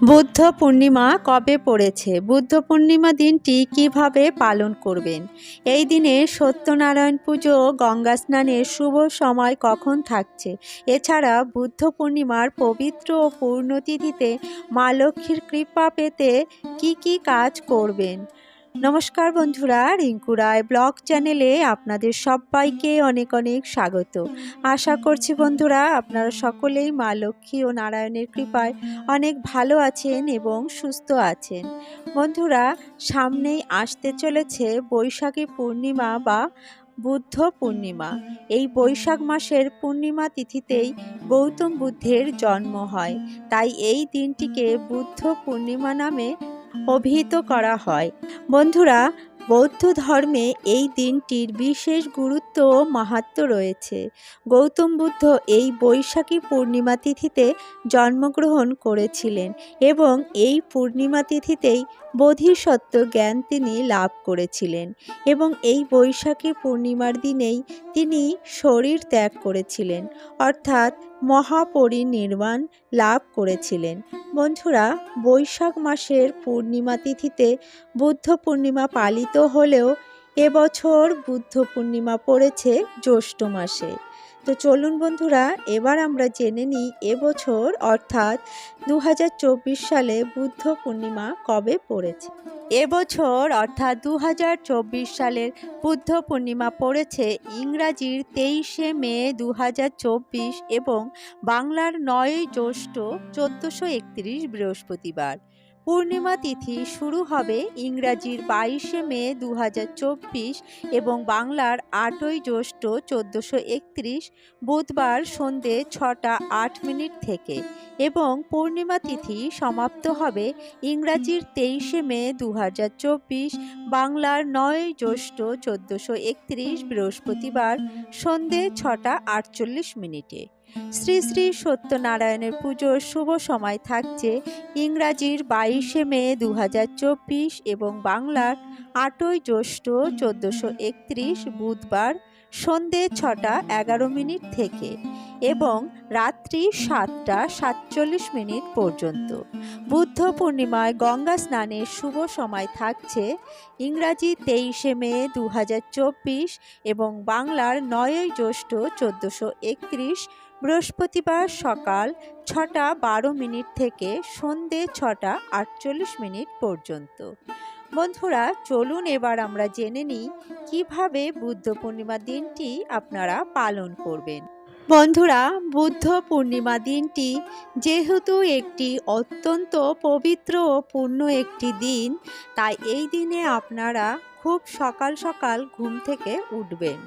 বুদ্ধ পূর্ণিমা কবে পড়েছে? বুদ্ধ পূর্ণিমা দিনটি কীভাবে পালন করবেন? এই দিনে সত্যনারায়ণ পুজো, গঙ্গা স্নানের শুভ সময় কখন থাকছে? এছাড়া বুদ্ধ পূর্ণিমার পবিত্র ও পূর্ণতিথিতে মা লক্ষ্মীর কৃপা পেতে কি কি কাজ করবেন? নমস্কার বন্ধুরা, রিঙ্কু রায় ব্লগ চ্যানেলে আপনাদের সবাইকে অনেক অনেক স্বাগত। আশা করছি বন্ধুরা, আপনারা সকলেই মা লক্ষ্মী ও নারায়ণের কৃপায় অনেক ভালো আছেন এবং সুস্থ আছেন। বন্ধুরা, সামনেই আসতে চলেছে বৈশাখী পূর্ণিমা বা বুদ্ধ পূর্ণিমা। এই বৈশাখ মাসের পূর্ণিমা তিথিতেই গৌতম বুদ্ধের জন্ম হয়। তাই এই দিনটিকে বুদ্ধ পূর্ণিমা নামে অভিহিত করা হয়। বন্ধুরা, বৌদ্ধ ধর্মে এই দিনটির বিশেষ গুরুত্ব ও মাহাত্ম রয়েছে। গৌতম বুদ্ধ এই বৈশাখী পূর্ণিমা তিথিতে জন্মগ্রহণ করেছিলেন এবং এই পূর্ণিমা তিথিতেই বোধিসত্ত্ব জ্ঞান তিনি লাভ করেছিলেন এবং এই বৈশাখী পূর্ণিমার দিনেই তিনি শরীর ত্যাগ করেছিলেন, অর্থাৎ মহাপরিনির্বাণ লাভ করেছিলেন। বন্ধুরা, বৈশাখ মাসের পূর্ণিমা তিথিতে বুদ্ধ পূর্ণিমা পালিত হলেও এবছর বুদ্ধ পূর্ণিমা পড়েছে জ্যৈষ্ঠ মাসে। তো চলুন বন্ধুরা, এবার আমরা জেনে নিই এবছর অর্থাৎ দু হাজার চব্বিশ সালে বুদ্ধ পূর্ণিমা কবে পড়েছে? এবছর অর্থাৎ দু হাজার চব্বিশ সালের বুদ্ধ পূর্ণিমা পড়েছে ইংরাজির তেইশে মে দু হাজার চব্বিশ এবং বাংলার নয় জ্যৈষ্ঠ চোদ্দোশো একত্রিশ বৃহস্পতিবার। পূর্ণিমা তিথি শুরু হবে ইংরাজির বাইশে মে দু হাজার চব্বিশ এবং বাংলার আটই জ্যৈষ্ঠ চোদ্দোশো একত্রিশ বুধবার সন্ধে ছটা আট মিনিট থেকে এবং পূর্ণিমা তিথি সমাপ্ত হবে ইংরাজির তেইশে মে দু হাজার চব্বিশ বাংলার নয় জ্যৈষ্ঠ চোদ্দোশো একত্রিশ বৃহস্পতিবার সন্ধে ছটা আটচল্লিশ মিনিটে। শ্রী শ্রী সত্যনারায়ণের পুজোর শুভ সময় থাকছে ইংরাজির বাইশে মে দু হাজার চব্বিশ এবং বাংলার আটই জ্যৈষ্ঠ চোদ্দোশো বুধবার সন্ধে ছটা এগারো মিনিট থেকে এবং রাত্রি সাতটা সাতচল্লিশ মিনিট পর্যন্ত। বুদ্ধ পূর্ণিমায় গঙ্গা স্নানের শুভ সময় থাকছে ইংরাজি তেইশে মে দু হাজার চব্বিশ এবং বাংলার নয়ই জ্যৈষ্ঠ চোদ্দোশো একত্রিশ বৃহস্পতিবার সকাল ছটা বারো মিনিট থেকে সন্ধে ছটা আটচল্লিশ মিনিট পর্যন্ত। বন্ধুরা, চলুন এবার আমরা জেনে নিই কীভাবে বুদ্ধ পূর্ণিমা দিনটি আপনারা পালন করবেন। বন্ধুরা, বুদ্ধ পূর্ণিমা দিনটি যেহেতু একটি অত্যন্ত পবিত্র ও পূর্ণ একটি দিন, তাই এই দিনে আপনারা খুব সকাল সকাল ঘুম থেকে উঠবেন।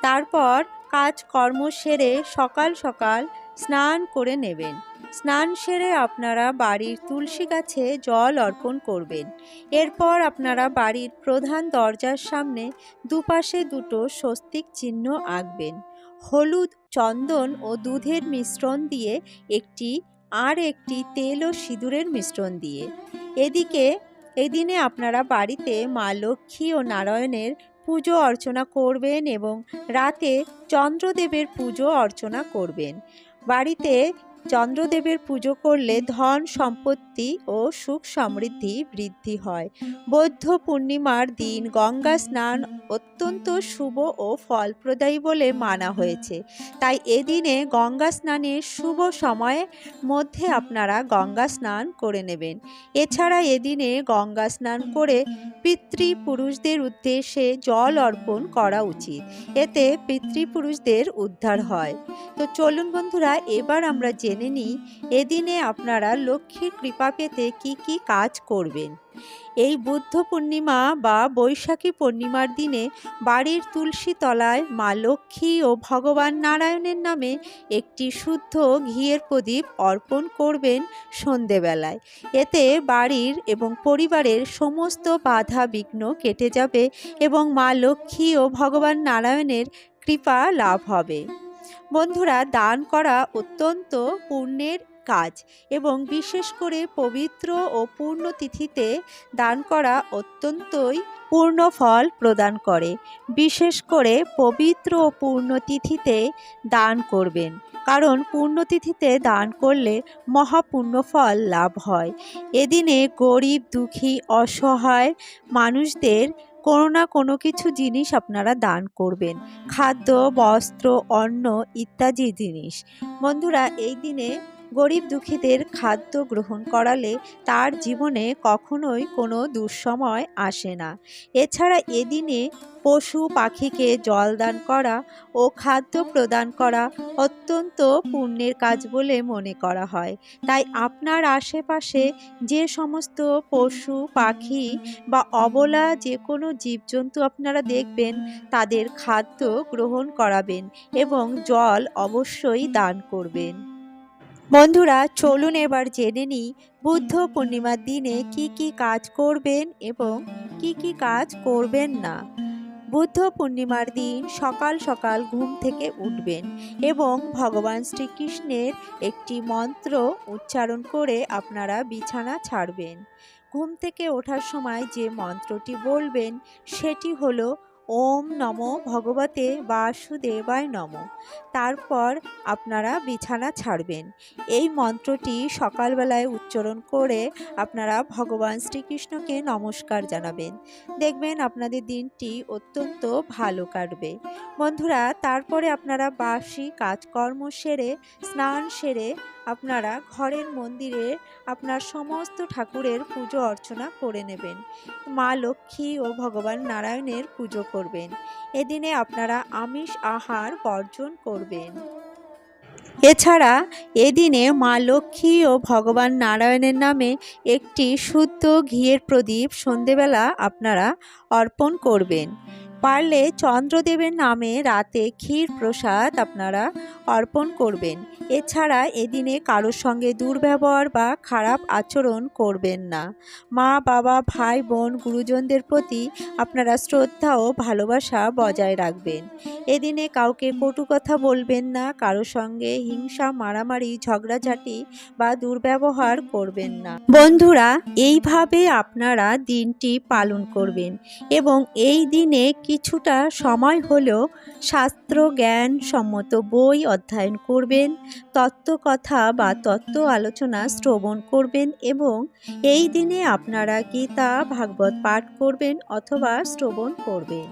তারপর কাজকর্ম সেরে সকাল সকাল স্নান করে নেবেন। স্নান সেরে আপনারা বাড়ির তুলসী গাছে জল অর্পণ করবেন। এরপর আপনারা বাড়ির প্রধান দরজার সামনে দুপাশে দুটো স্বস্তিক চিহ্ন আঁকবেন। হলুদ চন্দন ও দুধের মিশ্রণ দিয়ে একটি আর একটি তেল ও সিঁদুরের মিশ্রণ দিয়ে। এদিকে, এদিনে আপনারা বাড়িতে মা লক্ষ্মী ও নারায়ণের পুজো অর্চনা করবেন এবং রাতে চন্দ্রদেবের পুজো অর্চনা করবেন। বাড়িতে চন্দ্রদেবের পুজো করলে ধন সম্পত্তি ও সুখ সমৃদ্ধি বৃদ্ধি হয়। বৌদ্ধ পূর্ণিমার দিন গঙ্গা স্নান অত্যন্ত শুভ ও ফলপ্রদায়ী বলে মানা হয়েছে। তাই এদিনে গঙ্গা স্নানের শুভ সময়ের মধ্যে আপনারা গঙ্গা স্নান করে নেবেন। এছাড়া এদিনে গঙ্গা স্নান করে পিতৃপুরুষদের উদ্দেশ্যে জল অর্পণ করা উচিত। এতে পিতৃপুরুষদের উদ্ধার হয়। তো চলুন বন্ধুরা, এবার আমরা জেনে নিই, এদিনে আপনারা লক্ষ্মীর কৃপা পেতে কি কি কাজ করবেন। এই বুদ্ধ পূর্ণিমা বা বৈশাখী পূর্ণিমার দিনে বাড়ির তুলসী তলায় মা লক্ষ্মী ও ভগবান নারায়ণের নামে একটি শুদ্ধ ঘিয়ের প্রদীপ অর্পণ করবেন সন্ধেবেলায়। এতে বাড়ির এবং পরিবারের সমস্ত বাধা বিঘ্ন কেটে যাবে এবং মা লক্ষ্মী ও ভগবান নারায়ণের কৃপা লাভ হবে। বন্ধুরা, দান করা অত্যন্ত পুণ্যের কাজ এবং বিশেষ করে পবিত্র ও পূর্ণ তিথিতে দান করা অত্যন্তই পূর্ণ ফল প্রদান করে। বিশেষ করে পবিত্র ও পূর্ণ তিথিতে দান করবেন, কারণ পুণ্যতিথিতে দান করলে মহাপুণ্য ফল লাভ হয়। এদিনে গরিব, দুঃখী, অসহায় মানুষদের কোনো না কোনো কিছু জিনিস আপনারা দান করবেন। খাদ্য, বস্ত্র, অন্ন ইত্যাদি জিনিস। বন্ধুরা, এই দিনে গরিব দুঃখীদের খাদ্য গ্রহণ করালে তার জীবনে কখনোই কোনো দুঃসময় আসে না। এছাড়া এদিনে পশু পাখিকে জল দান করা ও খাদ্য প্রদান করা অত্যন্ত পুণ্যের কাজ বলে মনে করা হয়। তাই আপনার আশেপাশে যে সমস্ত পশু, পাখি বা অবলা যে কোনো জীবজন্তু আপনারা দেখবেন, তাদের খাদ্য গ্রহণ করাবেন এবং জল অবশ্যই দান করবেন। বন্ধুরা, চলুন এবার জেনে নিই বুদ্ধ পূর্ণিমার দিনে কি কি কাজ করবেন এবং কি কি কাজ করবেন না। বুদ্ধ পূর্ণিমার দিন সকাল সকাল ঘুম থেকে উঠবেন এবং ভগবান শ্রীকৃষ্ণের একটি মন্ত্র উচ্চারণ করে আপনারা বিছানা ছাড়বেন। ঘুম থেকে ওঠার সময় যে মন্ত্রটি বলবেন, সেটি হলো ওম নমো ভগবতে বাসুদেবায় নম। তারপর আপনারা বিছানা ছাড়বেন। এই মন্ত্রটি সকালবেলায় উচ্চারণ করে আপনারা ভগবান শ্রীকৃষ্ণকে নমস্কার জানাবেন। দেখবেন আপনাদের দিনটি অত্যন্ত ভালো কাটবে। বন্ধুরা, তারপরে আপনারা বাসি কাজকর্ম সেরে, স্নান সেরে আপনারা ঘরের মন্দিরে আপনার সমস্ত ঠাকুরের পুজো অর্চনা করে নেবেন। মা লক্ষ্মী ও ভগবান নারায়ণের পুজো করবেন। এদিনে আপনারা আমিষ আহার বর্জন করবেন। এছাড়া এদিনে মা লক্ষ্মী ও ভগবান নারায়ণের নামে একটি শুদ্ধ ঘিয়ের প্রদীপ সন্ধেবেলা আপনারা অর্পণ করবেন। পারলে চন্দ্রদেবের নামে রাতে ক্ষীর প্রসাদ আপনারা অর্পণ করবেন। এছাড়া এদিনে কারোর সঙ্গে দুর্ব্যবহার বা খারাপ আচরণ করবেন না। মা, বাবা, ভাই, বোন, গুরুজনদের প্রতি আপনারা শ্রদ্ধা ও ভালোবাসা বজায় রাখবেন। এদিনে কাউকে কটু কথা বলবেন না, কারোর সঙ্গে হিংসা, মারামারি, ঝগড়াঝাটি বা দুর্ব্যবহার করবেন না। বন্ধুরা, এইভাবে আপনারা দিনটি পালন করবেন এবং এই দিনে কিছুটা সময় হলেও শাস্ত্র, জ্ঞান সম্মত বই অধ্যয়ন করবেন, তত্ত্বকথা বা তত্ত্ব আলোচনা শ্রবণ করবেন এবং এই দিনে আপনারা গীতা, ভাগবত পাঠ করবেন অথবা শ্রবণ করবেন।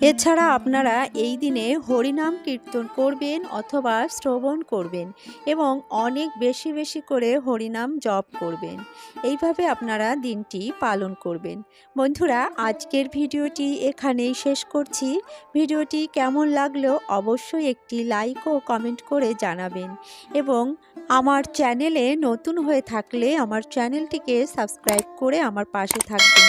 এছাড়া আপনারা এই দিনে হরিনাম কীর্তন করবেন অথবা শ্রবণ করবেন এবং অনেক বেশি বেশি করে হরিনাম জপ করবেন। এইভাবে আপনারা দিনটি পালন করবেন। বন্ধুরা, আজকের ভিডিওটি এখানেই শেষ করছি। ভিডিওটি কেমন লাগল অবশ্যই একটি লাইক ও কমেন্ট করে জানাবেন এবং আমার চ্যানেলে নতুন হয়ে থাকলে আমার চ্যানেলটিকে সাবস্ক্রাইব করে আমার পাশে থাকবেন।